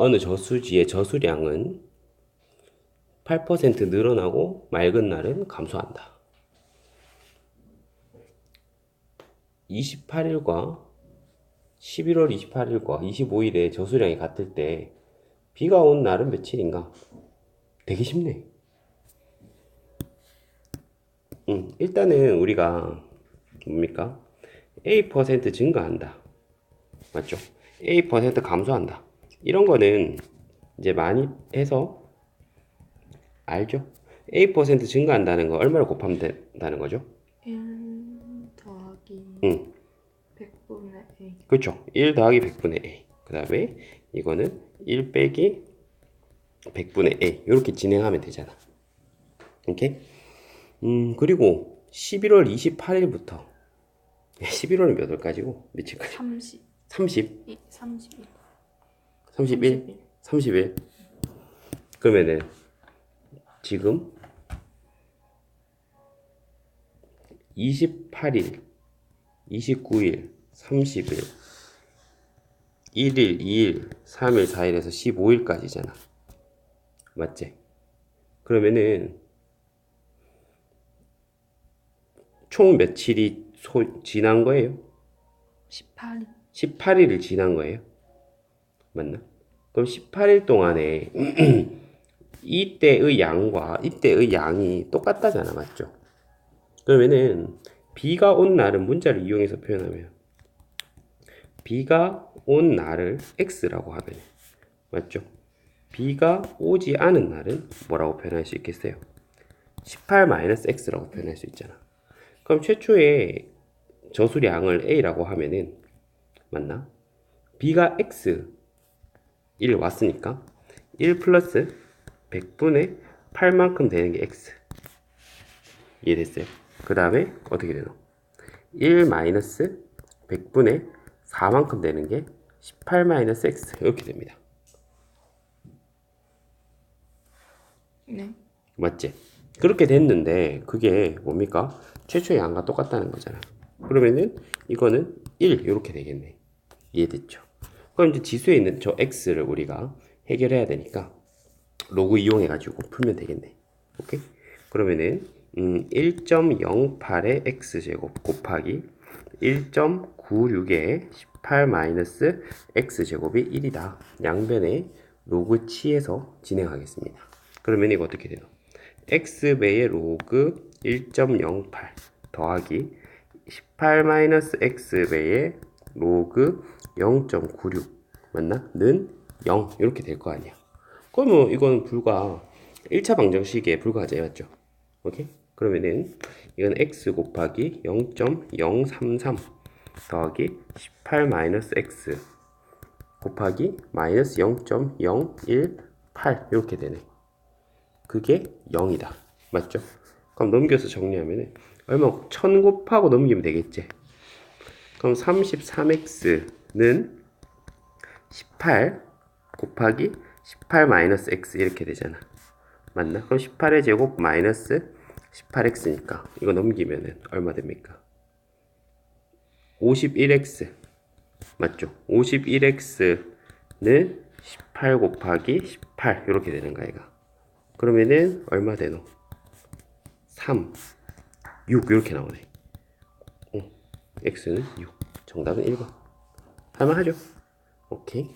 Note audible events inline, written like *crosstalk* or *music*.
어느 저수지의 저수량은 8% 늘어나고 맑은 날은 감소한다. 28일과 11월 28일과 25일에 저수량이 같을 때 비가 온 날은 며칠인가? 되게 쉽네. 음, 일단은 우리가 뭡니까? A% 증가한다. 맞죠? A% 감소한다. 이런 거는 이제 많이 해서 알죠? A% 증가한다는 거 얼마를 곱하면 된다는 거죠? 1 더하기 응. 100분의 A 그렇죠. 1 더하기 100분의 A. 그 다음에 이거는 1 빼기 100분의 A. 이렇게 진행하면 되잖아. 오케이? 음, 그리고 11월 28일부터 11월은 몇 월까지고? 며칠까지? 30 30? 이 31 31? 30일? 그러면은 지금 28일, 29일, 30일, 1일, 2일, 3일, 4일에서 15일까지잖아. 맞지? 그러면은 총 며칠이 소, 지난 거예요? 18일 18일을 지난 거예요? 맞나? 그럼 18일 동안에 *clears throat* 이때의 양과 이때의 양이 똑같다잖아, 맞죠? 그러면은 비가 온 날은 문자를 이용해서 표현하면 비가 온 날을 x라고 하면 맞죠? 비가 오지 않은 날은 뭐라고 표현할 수 있겠어요? 18-x라고 표현할 수 있잖아. 그럼 최초의 저수량을 a라고 하면은 맞나? b가 x 1 왔으니까 1 플러스 100분의 8만큼 되는 게 x 이해됐어요? 그 다음에 어떻게 되노? 1 마이너스 100분의 4만큼 되는 게 18 마이너스 x 이렇게 됩니다 네 맞지? 그렇게 됐는데 그게 뭡니까? 최초의 양과 똑같다는 거잖아. 그러면은 이거는 1 이렇게 되겠네. 이해됐죠? 그럼 이제 지수에 있는 저 x를 우리가 해결해야 되니까 로그 이용해 가지고 풀면 되겠네. 오케이? 그러면은 음, 1.08의 x제곱 곱하기 1.96의 18 마이너스 x제곱이 1이다. 양변에 로그 치에서 진행하겠습니다. 그러면 이거 어떻게 돼요? x배의 로그 1.08 더하기 18 마이너스 x배의 로그 0.96 맞나? 는 0 이렇게 될 거 아니야. 그러면 이거는 불과 1차 방정식에 불과하지 맞죠? 오케이? 그러면은 이건 x 곱하기 0.033 더하기 18 마이너스 x 곱하기 마이너스 0.018 이렇게 되네. 그게 0이다. 맞죠? 그럼 넘겨서 정리하면은 얼마 1000 곱하고 넘기면 되겠지. 그럼 33x 는 18 곱하기 18 마이너스 x 이렇게 되잖아. 맞나? 그럼 18의 제곱 마이너스 18x니까 이거 넘기면은 얼마 됩니까? 51x 맞죠? 51x는 18 곱하기 18 이렇게 되는 거야 얘가. 그러면은 얼마 되노? 3, 6 이렇게 나오네. 어, x는 6. 정답은 1번. 할만하죠? 오케이.